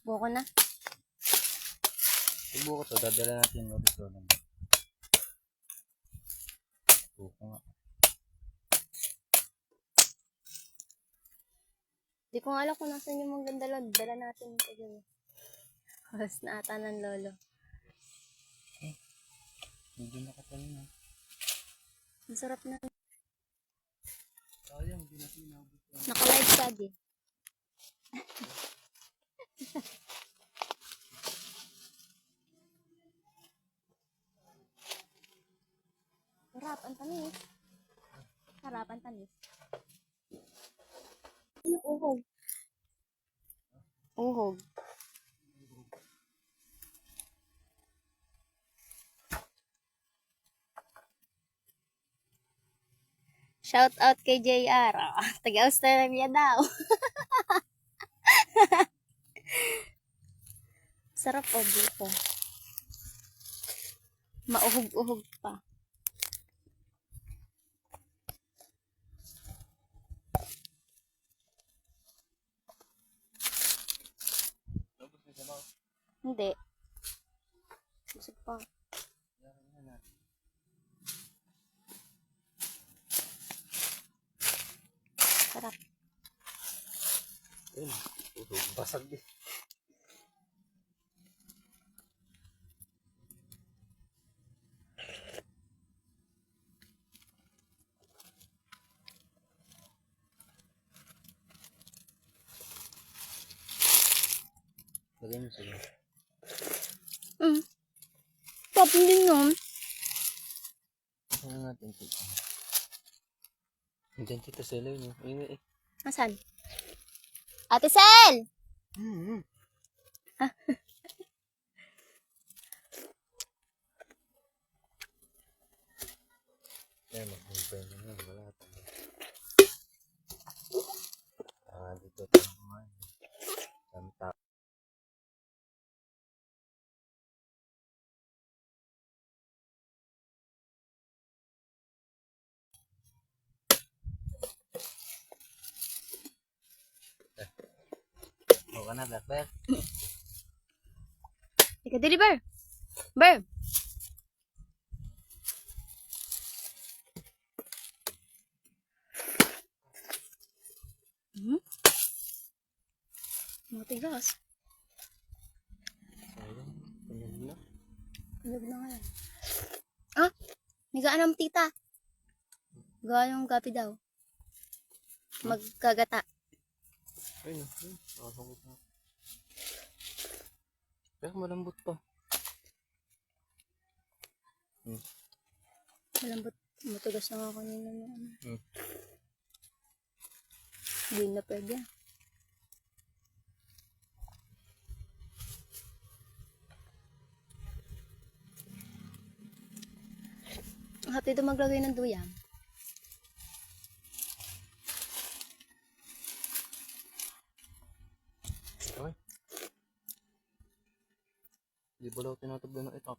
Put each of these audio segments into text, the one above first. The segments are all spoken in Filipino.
Buko na. Subuko to, dadala natin ulit to. Subuko nga. Di ko nga alam kung nasan yung maganda lod. Dala natin ito dyan. Halos na ata ng lolo. Medyo nakatalo na. Masarap na. Sayang, hindi natin inabot. Naka-live ka di. Sarap, ang tamis. Sarap, ang tamis. Ano, uhog? Uhog. Shout out kay JR. Ah, taga Australia daw. Sarap o buko. Mauhog-uhog pa. Hindi. Susog pa. Sarap. Ayun. Basag din. Lagay mo sila. Mm. Top din yun. Ano natin ito? Diyan tita sila yun. eh. Ayun eh. Asan? Ate Sel! Mm-hmm. Yan, mag-hintay na yan. Wala tayo. Ah, dito tayo kumain. Santa. Oo ka na, Blackbear. Ika, deliver! Ber! Hmm? Matigas. Tunog na. Tulog na nga yan. Ah! May gaanam tita. Gawa yung gapi daw. Magkagata. Ayun, ayun. Nakasangkot na. Pero malambot pa. Hmm. Malambot. Matigas na nga kanina na ano. Hmm. Hindi na pwede. ah. Happy to maglagay ng duyan. Okay. Di ba daw tinatabla ng itak?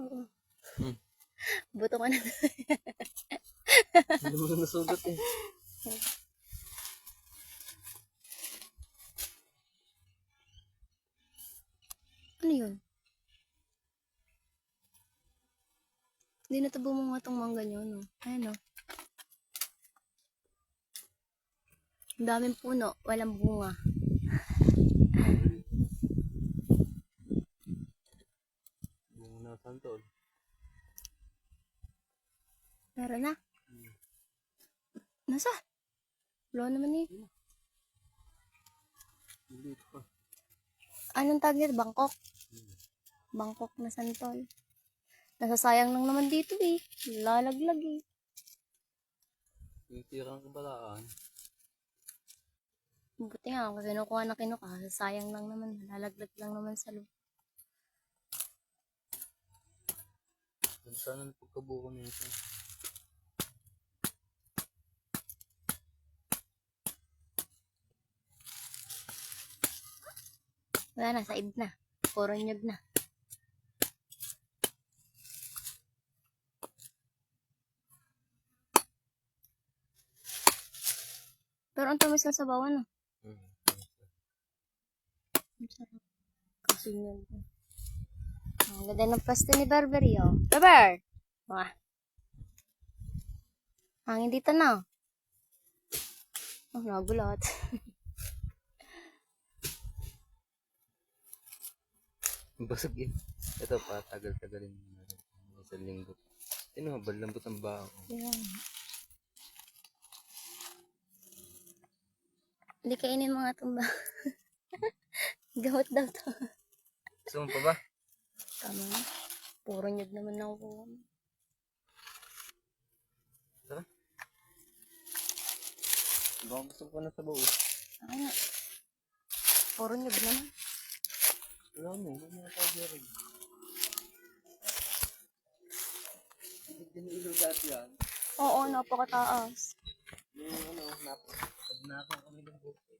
Oo. Hmm. Buto ka na. Hindi mo na nasugat eh. ano yun? Hindi na tabo mo nga tong mangga nyo, no? Ayan, no? Ang daming puno, walang bunga. To. Meron na. Nasa? Wala naman eh. Hindi pa. Anong tag nito? Bangkok? Bangkok na santol. Nasasayang lang naman dito eh. Lalaglag eh. Yung tirang kabalaan. Buti nga ako kinukuha na kinukuha. Sayang lang naman. Lalaglag lang naman sa loob. Yan sana pagkabuko nito. Wala na, said na. Puro nyug na. Pero ang tamis na sa bawan, no? Hmm. Ang sarap. Kasi yun. Ang ganda ng pasto ni Barbery, oh. Barber! Wah. Hangin dito na. Oh, nagulat. Basag eh. Ito pa, tagal-tagalin mo na. Isang linggo. Ano, balambot ang baho. Yan. Hindi kainin mga tumba. Gamot daw to. Gusto mo pa ba? Tama na. Puro nyug naman ako po. Tara. Baka gusto ko na sa buo. Ako nga. Puro nyug naman. Wala mo, wala mo tayo rin. Hindi din ilaw dati yan. Oo, napakataas. Yung ano, nap, pag nakakang kami ng buko.